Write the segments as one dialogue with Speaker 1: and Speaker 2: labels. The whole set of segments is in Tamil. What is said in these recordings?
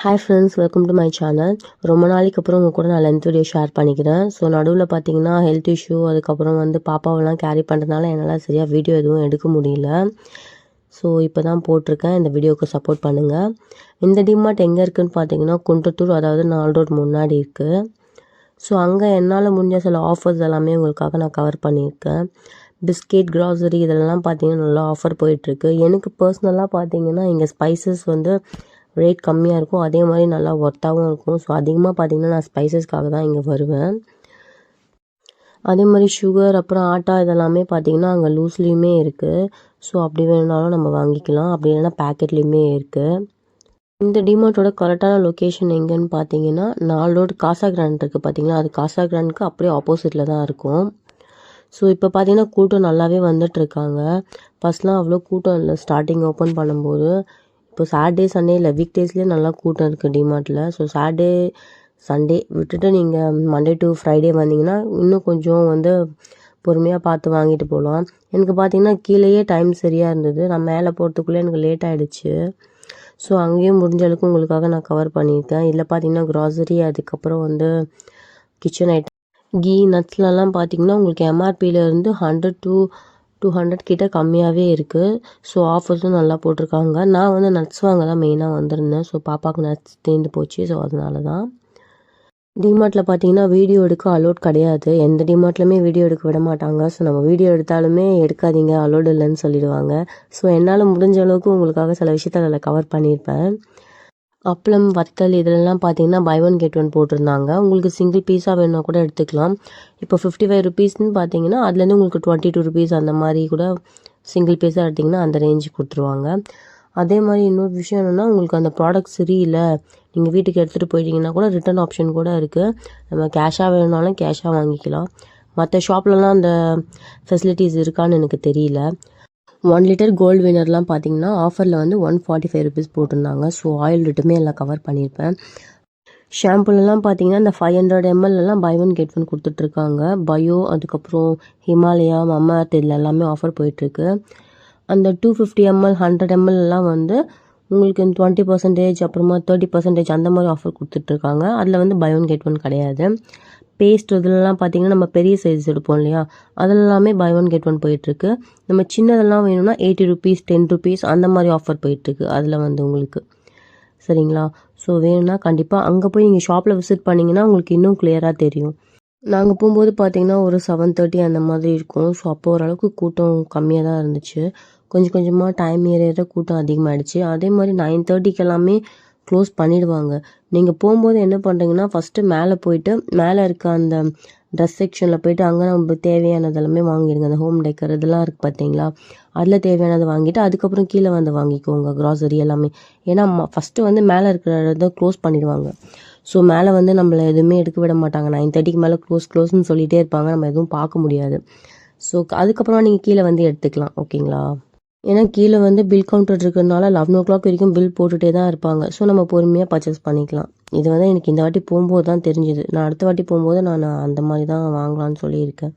Speaker 1: Hi friends welcome to my channel ரொம்ப நாளைக்கு அப்புறம் உங்கள் கூட நான் லென்த் வீடியோ ஷேர் பண்ணிக்கிறேன். ஸோ நடுவில் பார்த்தீங்கன்னா ஹெல்த் இஷ்யூ அதுக்கப்புறம் வந்து பாப்பாவெல்லாம் கேரி பண்ணுறதுனால என்னால் சரியாக வீடியோ எதுவும் எடுக்க முடியல. ஸோ இப்போ தான் போட்டிருக்கேன். இந்த வீடியோவுக்கு சப்போர்ட் பண்ணுங்கள் இந்த டிமார்ட் எங்கே இருக்குதுன்னு பார்த்தீங்கன்னா குன்றத்தூர் அதாவது நாலு ரோட் முன்னாடி இருக்குது ஸோ அங்கே என்னால் முடிஞ்ச சில ஆஃபர்ஸ் எல்லாமே உங்களுக்காக நான் கவர் பண்ணியிருக்கேன். பிஸ்கெட் க்ராசரி இதெல்லாம் பார்த்தீங்கன்னா நல்லா ஆஃபர் போயிட்டுருக்கு எனக்கு பர்சனலாக பார்த்தீங்கன்னா இங்கே ஸ்பைசஸ் வந்து ரேட் கம்மியாக இருக்கும். அதே மாதிரி நல்லா ஒர்த்தாகவும் இருக்கும். ஸோ அதிகமாக பார்த்திங்கன்னா நான் ஸ்பைசஸ்க்காக தான் இங்கே வருவேன். அதே மாதிரி சுகர் அப்புறம் ஆட்டா இதெல்லாமே பார்த்திங்கன்னா அங்கே லூஸ்லேயுமே இருக்குது ஸோ அப்படி வேணுனாலும் நம்ம வாங்கிக்கலாம். அப்படி இல்லைன்னா பேக்கெட்லேயுமே இருக்குது இந்த டிமார்ட்டோட கரெக்டான லொக்கேஷன் எங்கேன்னு பார்த்தீங்கன்னா நாலு ரோடு காசா கிராண்ட் இருக்குது பார்த்தீங்கன்னா அது காசா கிராண்டுக்கு அப்படியே ஆப்போசிட்டில் தான் இருக்கும். ஸோ இப்போ பார்த்தீங்கன்னா கூட்டம் நல்லாவே வந்துட்டுருக்காங்க ஃபஸ்ட்லாம் அவ்வளோ கூட்டம் இல்லை. ஸ்டார்டிங் ஓப்பன் பண்ணும்போது இப்போ சாட்டர்டே சண்டே இல்லை வீக் டேஸ்லேயே நல்லா கூட்டம் இருக்குது டிமார்ட்டில் ஸோ சாட்டர்டே சண்டே விட்டுட்டு நீங்கள் மண்டே டு ஃப்ரைடே வந்தீங்கன்னா இன்னும் கொஞ்சம் வந்து பொறுமையாக பார்த்து வாங்கிட்டு போகலாம். எனக்கு பார்த்தீங்கன்னா கீழேயே டைம் சரியாக இருந்தது. நான் மேலே போகிறதுக்குள்ளே எனக்கு லேட் ஆகிடுச்சு ஸோ அங்கேயும் முடிஞ்ச அளவுக்கு உங்களுக்காக நான் கவர் பண்ணியிருக்கேன். இல்லை பார்த்தீங்கன்னா க்ராசரி அதுக்கப்புறம் வந்து கிச்சன் ஐட்டம் கீ நட்ஸ்லலாம் பார்த்தீங்கன்னா உங்களுக்கு எம்ஆர்பியிலேருந்து ஹண்ட்ரட் டூ டூ ஹண்ட்ரட் கிட்ட கம்மியாகவே இருக்குது ஸோ ஆஃபர்ஸும் நல்லா போட்டிருக்காங்க. நான் வந்து நட்ஸ் வாங்க தான் மெயினாக வந்திருந்தேன். ஸோ பாப்பாவுக்கு நட்ஸ் தேர்ந்து போச்சு. ஸோ அதனால தான் டிமார்ட்டில் பார்த்தீங்கன்னா வீடியோ எடுக்க அலோட் கிடையாது. எந்த டிமார்ட்லையுமே வீடியோ எடுக்க விட மாட்டாங்க. ஸோ நம்ம வீடியோ எடுத்தாலுமே எடுக்காதீங்க. அலோட் இல்லைன்னு சொல்லிடுவாங்க. ஸோ என்னால் முடிஞ்ச அளவுக்கு உங்களுக்காக சில விஷயத்த அதில் கவர் பண்ணியிருப்பேன். அப்பளம் வத்தல் இதெல்லாம் பார்த்தீங்கன்னா பை ஒன் கெட் ஒன் போட்டிருந்தாங்க. உங்களுக்கு சிங்கிள் பீஸாக வேணும்னா கூட எடுத்துக்கலாம். இப்போ ஃபிஃப்டி ஃபைவ் ருபீஸ்னு பார்த்தீங்கன்னா அதுலேருந்து உங்களுக்கு டுவெண்ட்டி டூ ருபீஸ் அந்த மாதிரி கூட சிங்கிள் பீஸாக எடுத்திங்கன்னா அந்த ரேஞ்ச் கொடுத்துருவாங்க. அதே மாதிரி இன்னொரு விஷயம் என்னென்னா உங்களுக்கு அந்த ப்ராடக்ட் சரியில்லை நீங்கள் வீட்டுக்கு எடுத்துகிட்டு போயிட்டீங்கன்னா கூட ரிட்டன் ஆப்ஷன் கூட இருக்குது நம்ம கேஷாக வேணுனாலும் கேஷாக வாங்கிக்கலாம். மற்ற ஷாப்லலாம் அந்த ஃபெசிலிட்டிஸ் இருக்கான்னு எனக்கு தெரியல. ஒன் லிட்டர் கோல்டு வினர்லாம் பார்த்தீங்கன்னா ஆஃபரில் வந்து ஒன் ஃபார்ட்டி ஃபைவ் ருபீஸ் போட்டிருந்தாங்க. ஸோ ஆயில் ரிட்டுமே எல்லாம் கவர் பண்ணியிருப்பேன். ஷாம்புலலாம் பார்த்தீங்கன்னா இந்த ஃபைவ் ஹண்ட்ரட் எம்எல்லாம் பை ஒன் கெட் ஒன் கொடுத்துட்ருக்காங்க. பயோ அதுக்கப்புறம் ஹிமாலயா மம்மா இதில் எல்லாமே ஆஃபர் போயிட்டுருக்கு அந்த டூ ஃபிஃப்டி எம்எல் ஹண்ட்ரட் எம்எல்லாம் வந்து உங்களுக்கு டுவெண்ட்டி பர்சன்டேஜ் அப்புறமா தேர்ட்டி பர்சன்டேஜ் அந்த மாதிரி ஆஃபர் கொடுத்துட்ருக்காங்க. அதில் வந்து பை ஒன் கெட் ஒன் கிடையாது. பேஸ்ட் இதிலலாம் பார்த்திங்கன்னா நம்ம பெரிய சைஸ் எடுப்போம் இல்லையா? அதெல்லாமே பை ஒன் கெட் ஒன் போயிட்டுருக்கு நம்ம சின்னதெல்லாம் வேணும்னா எயிட்டி ருபீஸ் டென் ருபீஸ் அந்த மாதிரி ஆஃபர் போயிட்டுருக்கு அதில் வந்து உங்களுக்கு. சரிங்களா? ஸோ வேணும்னா கண்டிப்பாக அங்கே போய் நீங்கள் ஷாப்பில் விசிட் பண்ணிங்கன்னா உங்களுக்கு இன்னும் கிளியராக தெரியும். நாங்கள் போகும்போது பார்த்தீங்கன்னா ஒரு செவன் தேர்ட்டி அந்த மாதிரி இருக்கும். ஸோ அப்போ ஓரளவுக்கு கூட்டம் கம்மியாக தான் இருந்துச்சு. கொஞ்சம் கொஞ்சமாக டைம் ஏற கூட்டம் அதிகமாகிடுச்சு அதே மாதிரி நைன் தேர்ட்டிக்கு எல்லாமே க்ளோஸ் பண்ணிடுவாங்க. நீங்கள் போகும்போது என்ன பண்ணுறீங்கன்னா ஃபஸ்ட்டு மேலே போயிட்டு மேலே இருக்க அந்த ட்ரெஸ் செக்ஷனில் போயிட்டு அங்கே நம்ம தேவையானது எல்லாமே வாங்கிடுங்க. அந்த ஹோம் டெக்கர் இதெல்லாம் இருக்குது பார்த்தீங்களா அதில் தேவையானதை வாங்கிட்டு அதுக்கப்புறம் கீழே வந்து வாங்கிக்கோங்க க்ராசரி எல்லாமே. ஏன்னா ஃபஸ்ட்டு வந்து மேலே இருக்கிறத க்ளோஸ் பண்ணிடுவாங்க. ஸோ மேலே வந்து நம்மளை எதுவுமே எடுக்க விட மாட்டாங்க. நைன் தேர்ட்டிக்கு மேலே க்ளோஸ் க்ளோஸ்னு சொல்லிகிட்டே இருப்பாங்க. நம்ம எதுவும் பார்க்க முடியாது. ஸோ அதுக்கப்புறமா நீங்கள் கீழே வந்து எடுத்துக்கலாம். ஓகேங்களா ஏன்னா கீழே வந்து பில் கவுண்டர் இருக்கிறதுனால லெவன் ஓ கிளாக் வரைக்கும் பில் போட்டுகிட்டே தான் இருப்பாங்க. ஸோ நம்ம பொறுமையாக பர்ச்சேஸ் பண்ணிக்கலாம். இது வந்து எனக்கு இந்த வாட்டி போகும்போது தான் தெரிஞ்சுது. நான் அடுத்த வாட்டி போகும்போது நான் அந்த மாதிரி தான் வாங்கலான்னு சொல்லியிருக்கேன்.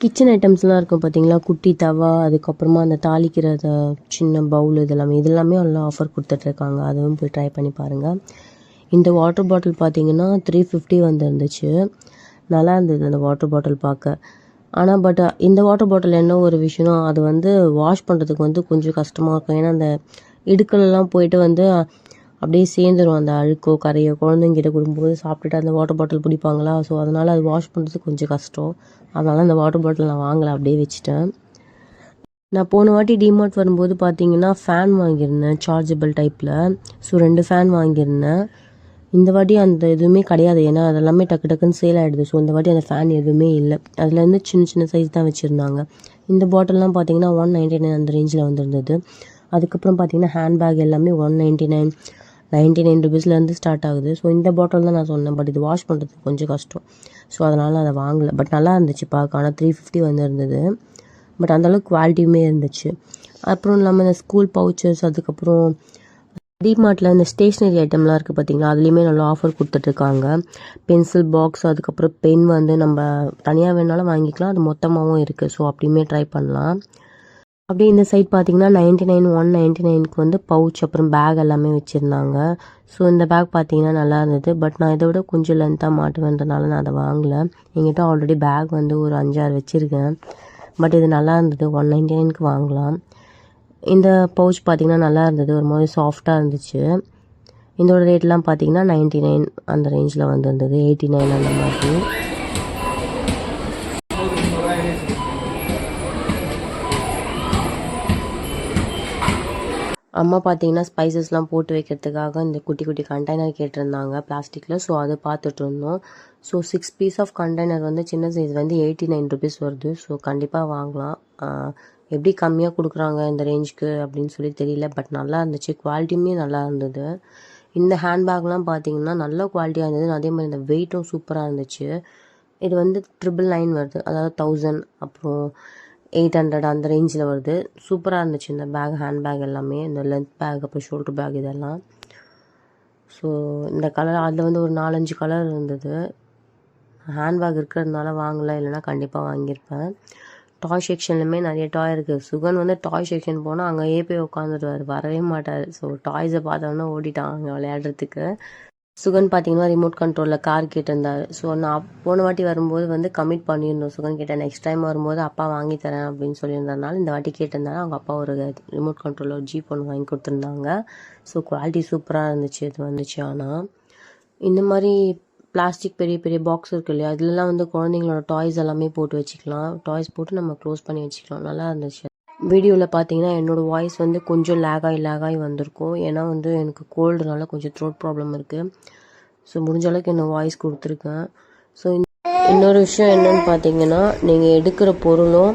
Speaker 1: கிச்சன் ஐட்டம்ஸ்லாம் இருக்கும் பார்த்தீங்களா குட்டி தவா அதுக்கப்புறமா அந்த தாளிக்கிற சின்ன பவுல் இதெல்லாமே இதெல்லாமே எல்லாம் ஆஃபர் கொடுத்துட்ருக்காங்க அதுவும் போய் ட்ரை பண்ணி பாருங்கள் இந்த வாட்டர் பாட்டில் பார்த்தீங்கன்னா த்ரீ ஃபிஃப்டி வந்துருந்துச்சு. நல்லா இருந்தது அந்த வாட்டர் பாட்டில் பார்க்க ஆனால் பட் இந்த வாட்டர் பாட்டில் என்ன ஒரு விஷயம் அது வந்து வாஷ் பண்ணுறதுக்கு வந்து கொஞ்சம் கஷ்டமாக இருக்கும். ஏன்னா அந்த இடுக்கலெல்லாம் போயிட்டு வந்து அப்படியே சேர்ந்துடும் அந்த அழுக்கோ கரையோ குழந்தைங்கிட்ட கொடுக்கும்போது சாப்பிட்டுட்டு அந்த வாட்டர் பாட்டில் பிடிப்பாங்களா ஸோ அதனால் அது வாஷ் பண்ணுறது கொஞ்சம் கஷ்டம். அதனால் அந்த வாட்டர் பாட்டில் நான் வாங்கலை அப்படியே வச்சுட்டேன். நான் போன வாட்டி டிமார்ட் வரும்போது பார்த்தீங்கன்னா ஃபேன் வாங்கியிருந்தேன் சார்ஜபிள் டைப்பில் ஸோ ரெண்டு ஃபேன் வாங்கியிருந்தேன். இந்த வாட்டி அந்த எதுவுமே கிடையாது. ஏன்னா அதெல்லாமே டக்கு டக்குன்னு சேல் ஆகிடுது ஸோ இந்த வாட்டி அந்த ஃபேன் எதுவுமே இல்லை. அதுலேருந்து சின்ன சின்ன சைஸ் தான் வச்சுருந்தாங்க. இந்த பாட்டில்லாம் பார்த்தீங்கன்னா ஒன் நைன்ட்டி நைன் அந்த ரேஞ்சில் வந்துருந்தது. அதுக்கப்புறம் பார்த்தீங்கன்னா ஹேண்ட் பேக் எல்லாமே one ninety nine ninety nine ருபீஸ்லேருந்து start ஆகுது. ஸோ இந்த பாட்டில் தான் நான் சொன்னேன். பட் இது வாஷ் பண்ணுறதுக்கு கொஞ்சம் கஷ்டம். ஸோ அதனால் அதை வாங்கலை. பட் நல்லா இருந்துச்சு பார்க்க ஆனால் த்ரீ ஃபிஃப்டி வந்துருந்தது. பட் அந்தளவுக்கு குவாலிட்டியுமே இருந்துச்சு. அப்புறம் இல்லாமல் இந்த ஸ்கூல் பவுச்சர்ஸ் அதுக்கப்புறம் டிமார்ட்டில் இந்த ஸ்டேஷ்னரி ஐட்டம்லாம் இருக்குது பார்த்தீங்களா அதுலேயுமே நல்லா ஆஃபர் கொடுத்துட்ருக்காங்க பென்சில் பாக்ஸ் அதுக்கப்புறம் பென் வந்து நம்ம தனியாக வேணாலும் வாங்கிக்கலாம். அது மொத்தமாகவும் இருக்குது ஸோ அப்படியுமே ட்ரை பண்ணலாம். அப்படியே இந்த சைட் பார்த்தீங்கன்னா நைன்ட்டி நைன் ஒன் நைன்ட்டி நைனுக்கு வந்து பவுச் அப்புறம் பேக் எல்லாமே வச்சுருந்தாங்க. ஸோ இந்த பேக் பார்த்தீங்கன்னா நல்லா இருந்தது. பட் நான் இதை விட கொஞ்சம் லென்த்தாக மாட்டுவேன்றனால நான் அதை வாங்கலை. என்கிட்ட ஆல்ரெடி பேக் வந்து ஒரு அஞ்சாறு வச்சுருக்கேன். பட் இது நல்லா இருந்தது. ஒன் நைன்ட்டி நைனுக்கு வாங்கலாம். இந்த பவுச் பார்த்தீங்கன்னா நல்லா இருந்தது. ஒரு மாதிரி சாஃப்டாக இருந்துச்சு. இதோட ரேட்லாம் பார்த்தீங்கன்னா நைன்ட்டி நைன் அந்த ரேஞ்சில் வந்துருந்தது. எயிட்டி நைன் அந்த மாதிரி. அம்மா பார்த்தீங்கன்னா ஸ்பைசஸ்லாம் போட்டு வைக்கிறதுக்காக இந்த குட்டி குட்டி கண்டெய்னர் கேட்டிருந்தாங்க பிளாஸ்டிக்கில் ஸோ அதை பார்த்துட்டு இருந்தோம். So six piece of container வந்து சின்ன சைஸ் வந்து எயிட்டி நைன் ருபீஸ் வருது. ஸோ கண்டிப்பாக வாங்கலாம். எப்படி கம்மியாக கொடுக்குறாங்க இந்த ரேஞ்சுக்கு அப்படின்னு சொல்லி தெரியல. பட் நல்லா இருந்துச்சு. குவாலிட்டியுமே நல்லா இருந்தது. இந்த ஹேண்ட்பேக்லாம் பார்த்தீங்கன்னா நல்ல குவாலிட்டியாக இருந்தது. அதே மாதிரி இந்த வெயிட்டும் சூப்பராக இருந்துச்சு. இது வந்து ட்ரிபிள் நைன் வருது. அதாவது தௌசண்ட் அப்புறம் எயிட் ஹண்ட்ரட் அந்த ரேஞ்சில் வருது. சூப்பராக இருந்துச்சு இந்த பேக் ஹேண்ட் பேக் எல்லாமே. இந்த லென்த் பேக் அப்புறம் ஷோல்டர் பேக் இதெல்லாம். ஸோ இந்த கலர் அதில் வந்து ஒரு நாலஞ்சு கலர் இருந்தது. ஹேண்ட்பேக் இருக்கிறதுனால வாங்கலை. இல்லைன்னா கண்டிப்பாக வாங்கியிருப்பேன். டாய் செக்ஷன்லையுமே நிறைய டாய் இருக்குது சுகன் வந்து டாய் செக்ஷன் போனால் அங்கேயே போய் உட்காந்துருவார் வரவே மாட்டார். ஸோ டாய்ஸை பார்த்தோன்னா ஓடிட்டான் அங்கே விளையாடுறதுக்கு. சுகன் பார்த்தீங்கன்னா ரிமோட் கண்ட்ரோலில் கார் கேட்டிருந்தார் ஸோ நான் போன வாட்டி வரும்போது வந்து கமிட் பண்ணியிருந்தோம். சுகன் கிட்ட நெக்ஸ்ட் டைம் வரும்போது அப்பா வாங்கி தரேன் அப்படின்னு சொல்லியிருந்ததுனால இந்த வாட்டி கேட்டிருந்தாரு. அவங்க அப்பா ஒரு ரிமோட் கண்ட்ரோலில் ஒரு ஜீப் ஒன்று வாங்கி கொடுத்துருந்தாங்க. ஸோ குவாலிட்டி சூப்பராக இருந்துச்சு. இது வந்துச்சு. ஆனால் இந்த மாதிரி பிளாஸ்டிக் பெரிய பெரிய பாக்ஸ் இருக்கு இல்லையா? அதுலலாம் வந்து குழந்தைங்களோட டாய்ஸ் எல்லாமே போட்டு வச்சுக்கலாம். டாய்ஸ் போட்டு நம்ம க்ளோஸ் பண்ணி வச்சுக்கலாம். நல்லா இருந்துச்சு. வீடியோவில் பார்த்தீங்கன்னா என்னோடய வாய்ஸ் வந்து கொஞ்சம் லேகாகி லேகாகி வந்திருக்கும். ஏன்னா வந்து எனக்கு கோல்டுனால கொஞ்சம் த்ரோட் ப்ராப்ளம் இருக்குது ஸோ முடிஞ்ச அளவுக்கு என்ன வாய்ஸ் கொடுத்துருக்கேன். ஸோ இன்னொரு விஷயம் என்னன்னு பார்த்தீங்கன்னா நீங்கள் எடுக்கிற பொருளும்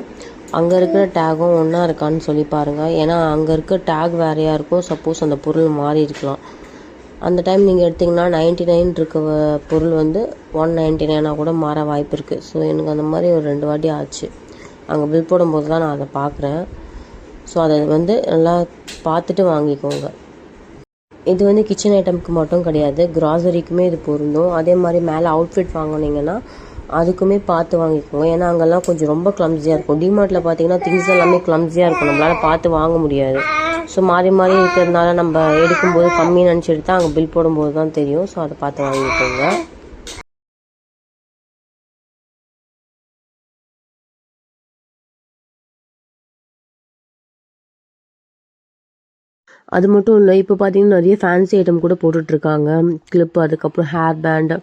Speaker 1: அங்கே இருக்கிற டேகும் ஒன்றா இருக்கான்னு சொல்லி பாருங்கள் ஏன்னா அங்கே இருக்க டேக் வேறையாக இருக்கும். சப்போஸ் அந்த பொருள் மாறி இருக்கலாம் அந்த டைம் நீங்கள் எடுத்திங்கன்னா நைன்ட்டி நைன் இருக்க பொருள் வந்து ஒன் நைன்ட்டி நைனாக கூட மாற வாய்ப்பு இருக்குது ஸோ எனக்கு அந்த மாதிரி ஒரு ரெண்டு வாட்டி ஆச்சு. அங்கே பில் போடும்போது தான் நான் அதை பார்க்குறேன் ஸோ அதை வந்து நல்லா பார்த்துட்டு வாங்கிக்கோங்க. இது வந்து கிச்சன் ஐட்டம்க்கு மட்டும் கிடையாது. கிராசரிக்குமே இது பொருந்தும். அதே மாதிரி மேலே அவுட்ஃபிட் வாங்குனீங்கன்னா அதுக்குமே பார்த்து வாங்கிக்கோங்க. ஏன்னா அங்கெல்லாம் கொஞ்சம் ரொம்ப கிளம்ஸியாக இருக்கும். டிமார்ட்டில் பார்த்தீங்கன்னா திங்ஸ் எல்லாமே கிளம்ஸியாக இருக்கும். நம்மளால் பார்த்து வாங்க முடியாது. ஸோ மாறி மாறி இருக்கிறதுனால நம்ம எடுக்கும்போது கம்மி நினச்சி எடுத்தால் அங்கே பில் போடும்போது தான் தெரியும். ஸோ அதை பார்த்து வாங்கிக்கோங்க. அது மட்டும் இல்லை இப்போ பார்த்தீங்கன்னா நிறைய ஃபேன்சி ஐட்டம் கூட போட்டுட்ருக்காங்க. கிளிப் அதுக்கப்புறம் ஹேர் பேண்டு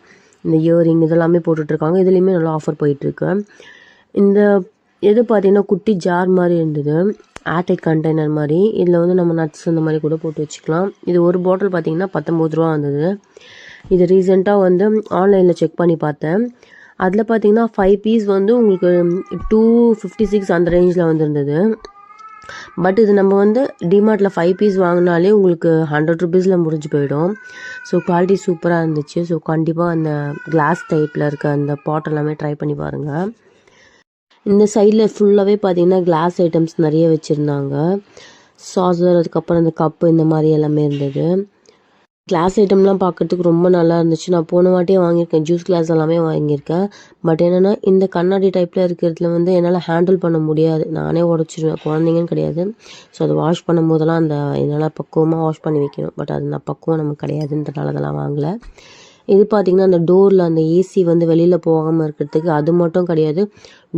Speaker 1: இந்த இயரிங் இதெல்லாமே போட்டுட்ருக்காங்க. இதுலேயுமே நல்லா ஆஃபர் போயிட்டுருக்கு இந்த எது பார்த்தீங்கன்னா குட்டி ஜார் மாதிரி இருந்தது. ஏர்டைட் கண்டெய்னர் மாதிரி இதில் வந்து நம்ம நட்ஸ் அந்த மாதிரி கூட போட்டு வச்சுக்கலாம். இது ஒரு பாட்டில் பார்த்தீங்கன்னா பத்தொம்பது ரூபா வந்தது. இது ரீசெண்டாக வந்து ஆன்லைனில் செக் பண்ணி பார்த்தேன். அதில் பார்த்தீங்கன்னா ஃபைவ் பீஸ் வந்து உங்களுக்கு டூ ஃபிஃப்டி சிக்ஸ் அந்த ரேஞ்சில் வந்துருந்தது. பட் இது நம்ம வந்து டிமார்ட்டில் ஃபைவ் பீஸ் வாங்கினாலே உங்களுக்கு ஹண்ட்ரட் ருபீஸில் முடிஞ்சு போயிடும். ஸோ குவாலிட்டி சூப்பராக இருந்துச்சு. ஸோ கண்டிப்பாக அந்த கிளாஸ் டைப்பில் இருக்க அந்த பாட் எல்லாமே ட்ரை பண்ணி பாருங்கள் இந்த சைடில் ஃபுல்லாகவே பார்த்தீங்கன்னா கிளாஸ் ஐட்டம்ஸ் நிறைய வச்சுருந்தாங்க. சாசர் அதுக்கப்புறம் அந்த கப்பு இந்த மாதிரி எல்லாமே இருந்தது. கிளாஸ் ஐட்டம்லாம் பார்க்கறதுக்கு ரொம்ப நல்லா இருந்துச்சு. நான் போன வாட்டியே வாங்கியிருக்கேன். ஜூஸ் கிளாஸ் எல்லாமே வாங்கியிருக்கேன். பட் என்னென்னா இந்த கண்ணாடி டைப்பில் இருக்கிறதுல வந்து என்னால் ஹேண்டில் பண்ண முடியாது. நானே உடச்சிருவேன். குழந்தைங்கன்னு கிடையாது. ஸோ அதை வாஷ் பண்ணும் போதெல்லாம் அந்த என்னால் பக்குவமாக வாஷ் பண்ணி வைக்கணும். பட் அது நான் பக்குவம் நமக்கு கிடையாதுன்றனால அதெல்லாம் வாங்கலை. இது பார்த்திங்கன்னா அந்த டோரில் அந்த ஏசி வந்து வெளியில் போகாமல் இருக்கிறதுக்கு அது மட்டும் கிடையாது.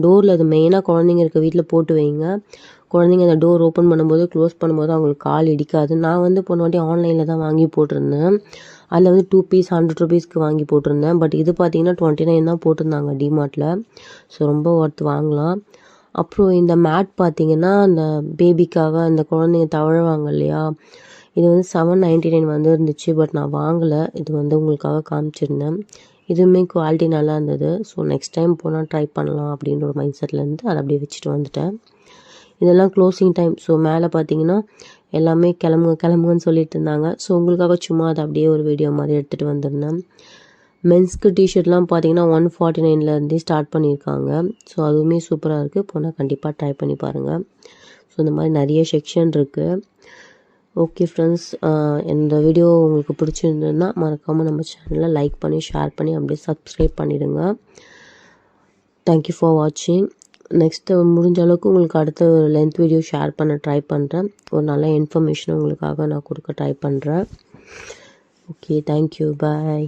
Speaker 1: டோரில் அது மெயினாக குழந்தைங்க இருக்க வீட்டில் போட்டு வைங்க. குழந்தைங்க அந்த டோர் ஓப்பன் பண்ணும்போது க்ளோஸ் பண்ணும்போது அவங்களுக்கு கால் இடிக்காது. நான் வந்து போன வாட்டி ஆன்லைனில் தான் வாங்கி போட்டிருந்தேன். அதில் வந்து டூ பீஸ் ஹண்ட்ரட் ருபீஸ்க்கு வாங்கி போட்டிருந்தேன். பட் இது பார்த்தீங்கன்னா டுவெண்ட்டி நைன் தான் போட்டிருந்தாங்க டிமார்ட்டில் ஸோ ரொம்ப ஒர்த்து வாங்கலாம். அப்புறம் இந்த மேட் பார்த்தீங்கன்னா அந்த பேபிக்காக அந்த குழந்தைங்க தவழுவாங்க இல்லையா? இது வந்து செவன் நைன்ட்டி நைன் வந்து இருந்துச்சு பட் நான் வாங்கலை. இது வந்து உங்களுக்காக காமிச்சிருந்தேன். இதுவுமே குவாலிட்டி நல்லா இருந்தது. ஸோ நெக்ஸ்ட் டைம் போனால் ட்ரை பண்ணலாம் அப்படின்ற ஒரு மைண்ட் செட்லேருந்து அதை அப்படியே வச்சுட்டு வந்துட்டேன். இதெல்லாம் க்ளோசிங் டைம் ஸோ மேலே பார்த்தீங்கன்னா எல்லாமே கிளம்புங்க கிளம்புங்கன்னு சொல்லிட்டு இருந்தாங்க. ஸோ உங்களுக்காக சும்மா அதை அப்படியே ஒரு வீடியோ மாதிரி எடுத்துகிட்டு வந்திருந்தேன். மென்ஸ்க்கு டிஷர்ட்லாம் பார்த்தீங்கன்னா ஒன் ஃபார்ட்டி நைன்லேருந்தே ஸ்டார்ட் பண்ணியிருக்காங்க. ஸோ அதுவுமே சூப்பராக இருக்குது போனால் கண்டிப்பாக ட்ரை பண்ணி பாருங்கள் ஸோ இந்த மாதிரி நிறைய செக்ஷன் இருக்குது ஓகே ஃப்ரெண்ட்ஸ் uh, இந்த வீடியோ உங்களுக்கு பிடிச்சிருந்ததுன்னா மறக்காமல் நம்ம சேனலை லைக் பண்ணி ஷேர் பண்ணி அப்படியே சப்ஸ்கிரைப் பண்ணிவிடுங்க தேங்க்யூ ஃபார் வாட்சிங் நெக்ஸ்ட்டு முடிஞ்ச அளவுக்கு உங்களுக்கு அடுத்த ஒரு லென்த் வீடியோ ஷேர் பண்ண ட்ரை பண்ணுறேன் ஒரு நல்ல இன்ஃபர்மேஷன் உங்களுக்காக நான் கொடுக்க ட்ரை பண்ணுறேன் ஓகே தேங்க்யூ பாய்